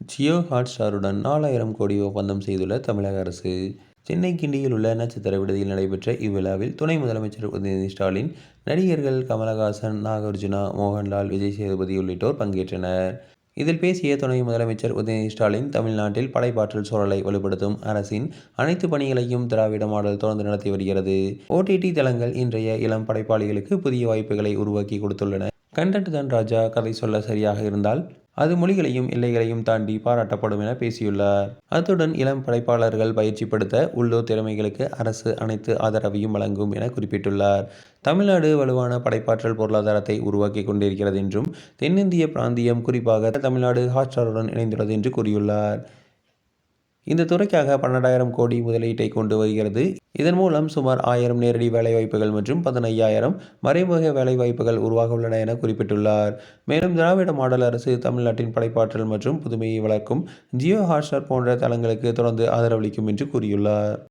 ஜியோ ஹாட்ஸ்டாருடன் நாலாயிரம் கோடி ஒப்பந்தம் செய்துள்ள தமிழக அரசு. சென்னை கிண்டியில் உள்ள நட்சத்திர விடுதியில் நடைபெற்ற இவ்விழாவில் துணை முதலமைச்சர் உதயநிதி ஸ்டாலின் நடிகர்கள் கமலஹாசன் நாகார்ஜுனா மோகன்லால் விஜய் சேதுபதி உள்ளிட்டோர் பங்கேற்றனர். இதில் பேசிய துணை முதலமைச்சர் உதயநிதி ஸ்டாலின் தமிழ்நாட்டில் படைப்பாற்றல் சூழலை வலுப்படுத்தும் அரசின் அனைத்து பணிகளையும் திராவிட மாடல் தொடர்ந்து நடத்தி வருகிறது. ஓடிடி தளங்கள் இன்றைய இளம் படைப்பாளிகளுக்கு புதிய வாய்ப்புகளை உருவாக்கி கொடுத்துள்ளன. கண்டென்ட் ராஜா கதை சொல்ல சரியாக இருந்தால் அது மொழிகளையும் எல்லைகளையும் தாண்டி பாராட்டப்படும் என பேசியுள்ளார். அத்துடன் இளம் படைப்பாளர்கள் பயிற்சிப்படுத்த உள்ளூர் திறமைகளுக்கு அரசு அனைத்து ஆதரவையும் வழங்கும் என குறிப்பிட்டுள்ளார். தமிழ்நாடு வலுவான படைப்பாற்றல் பொருளாதாரத்தை உருவாக்கி கொண்டிருக்கிறது என்றும் தென்னிந்திய பிராந்தியம் குறிப்பாக தமிழ்நாடு ஹாட்ஸ்டாருடன் இணைந்துள்ளது என்று கூறியுள்ளார். இந்த துறைக்காக பன்னெண்டாயிரம் கோடி முதலீட்டை கொண்டு வருகிறது. இதன் மூலம் சுமார் ஆயிரம் நேரடி வேலைவாய்ப்புகள் மற்றும் பதினையாயிரம் மறைமுக வேலைவாய்ப்புகள் உருவாக உள்ளன என குறிப்பிட்டுள்ளார். மேலும் திராவிட மாடல் அரசு தமிழ்நாட்டின் படைப்பாற்றல் மற்றும் புதுமையை வளர்க்கும் ஜியோ ஹாட்ஸ்டார் போன்ற தளங்களுக்கு தொடர்ந்து ஆதரவளிக்கும் என்று கூறியுள்ளார்.